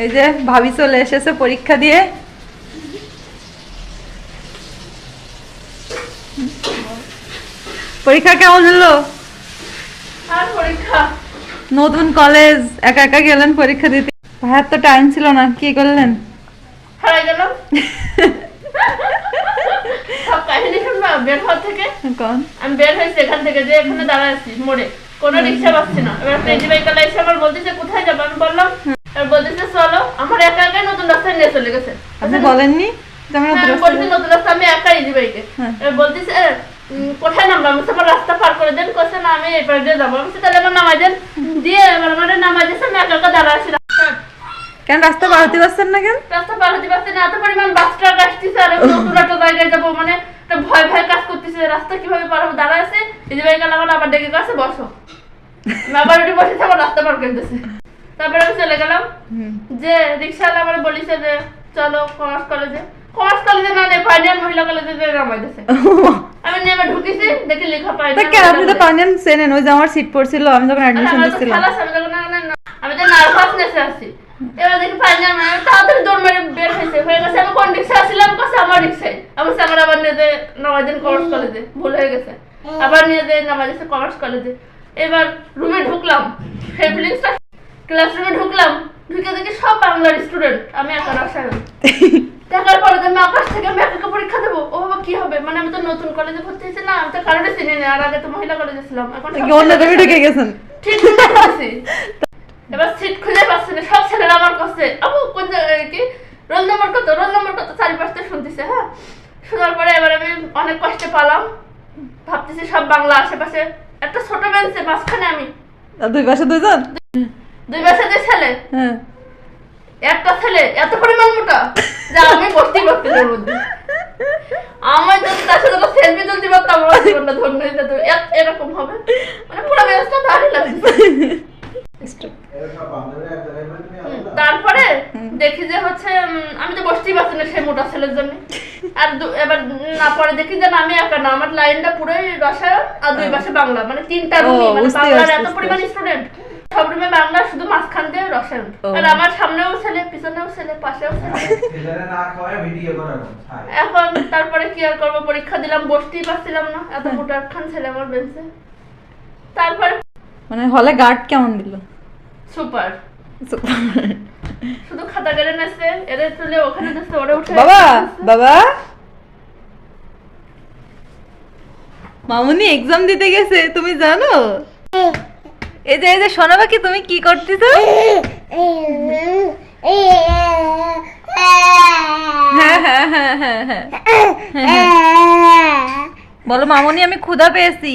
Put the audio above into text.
এই যে ভাবি চলে এসেছে পরীক্ষা দিয়ে। পরীক্ষা কেমন হলো? নতুন কলেজ একা একা গেলেন পরীক্ষা দিতে? ভাইয়ার তো টাইম ছিল না কি করলেন? হারাই গেল। সব কাহিনী শুনবা বের হওয়ার থেকে। কোন? আমি বের হয়েছি এখান থেকে যে এখানে দাঁড়ায় আছি মোড়ে। কোনো রিক্সা পাচ্ছি না। এবার এসে আমার বলতেছে কোথায় যাব? আমি বললাম এবার বলতেছে চলো আমার একা একাই নতুন রাস্তায় নিয়ে চলে গেছে। আপনি বলেননি হ্যাঁ, আমি হ্যাঁ। এবার বলতেছে কোথায় নামলাম? আমি আমার রাস্তা পার করে দেন। কোথায় না আমি এই পার যাব। আমি তাহলে আমার নামাই দেন। দিয়ে এবার আমার নামাই দিয়েছে আমি একা একা দাঁড়া আছি কেন রাস্তা পারতে পারছেন না কেন? রাস্তা পার হতে পারছি না এত পরিমাণ বাস ট্রাক আসতেছে আর নতুন একটা জায়গায় যাব মানে একটা ভয় ভয় কাজ করতেছে। রাস্তা কীভাবে পার হব? দাঁড়া আছে। এই যে বাইক আমার আবার ডেকে কাছে বসো। আবার উঠে বসেছি আমার রাস্তা পার করতেছে তারপরে আমি চলে গেলাম। যে রিক্সাওয়ালা আমার বলিছে যে চলো কমার্স কলেজে। কমার্স কলেজে না নেই ফাইনাল মহিলা কলেজে যে নামাই দিছে। আমি নেমে ঢুকেছি দেখি লেখা পাই তা কেন? আপনি তো পানিয়ান চেনেন ওই যে আমার সিট পড়ছিল আমি যখন অ্যাডমিশন দিচ্ছিলাম আমি তো নার্ভাসনেসে আছি। এবার দেখি মানে তাড়াতাড়ি দৌড় মেরে বের হয়েছে। হয়ে গেছে আমি কোন রিক্সা আসছিলাম কাছে আমার রিক্সায়। আমি আমার আবার নিয়ে যে নামাই দেন কমার্স কলেজে। ভুল হয়ে গেছে। আবার নিয়ে যে নামাই কমার্স কলেজে। এবার রুমে ঢুকলাম। সেই ফিলিংসটা ক্লাসরুমে ঢুকলাম ঢুকে দেখি সব বাংলার স্টুডেন্ট আমি একা রসায়ন দেখার পরে আমি আকাশ থেকে আমি একা একা পরীক্ষা দেবো ও বাবা কি হবে? মানে আমি তো নতুন কলেজে ভর্তি হয়েছি না আমি তো কারণে চিনি না আর আগে তো মহিলা কলেজে ছিলাম এখন সব অন্য তুমি ঢুকে গেছেন? ঠিক পারছি। এবার সিট খুঁজে পাচ্ছি না সব ছেলেরা আমার কাছে আপু কোন জায়গায় কি? রোল নম্বর কত? রোল নম্বর কত? চারিপাশে শুনতেছে হ্যাঁ। শোনার পরে এবার আমি অনেক কষ্টে পালাম। ভাবতেছি সব বাংলা আশেপাশে একটা ছোট বেঞ্চে মাঝখানে আমি। দুই পাশে দুইজন? দুই পাশে যে ছেলে হ্যাঁ। একটা ছেলে এত পরিমাণ মোটা যা আমি ওর মধ্যে আমার যদি তার সাথে সেলফি তুলতে পারতাম আমার জীবনটা ধন্য হয়ে এরকম হবে। মানে পুরো লাগছে তারপরে দেখি যে হচ্ছে আমি তো বসতেই পারছি না সেই মোটা ছেলের জন্য। আর এবার না পরে দেখি যে আমি একা না। আমার লাইনটা পুরোই রসায়ন আর দুই পাশে বাংলা। মানে তিনটা মানে বাংলার এত পরিমাণ স্টুডেন্ট সব রুমে বাংলা শুধু মাঝখান দিয়ে রসায়ন আর আমার সামনেও ছেলে পিছনেও ছেলে পাশেও ছেলে। এখন তারপরে কি আর করব? পরীক্ষা দিলাম বসতেই পারছিলাম না। এত মোটা খান ছেলে আমার বেঞ্চে। তারপরে মানে হলে গার্ড কেমন দিল? সুপার। শুধু খাতা কেড়ে নেছে এরে তুলে ওখানে দিচ্ছে ওরে উঠে বাবা বাবা। মামুনি এক্সাম দিতে গেছে তুমি জানো? এই যে এই যে শোনো বাকি তুমি কি করতেছো তো হ্যাঁ হ্যাঁ, হ্যাঁ। বলো মামনি আমি ক্ষুধা পেয়েছি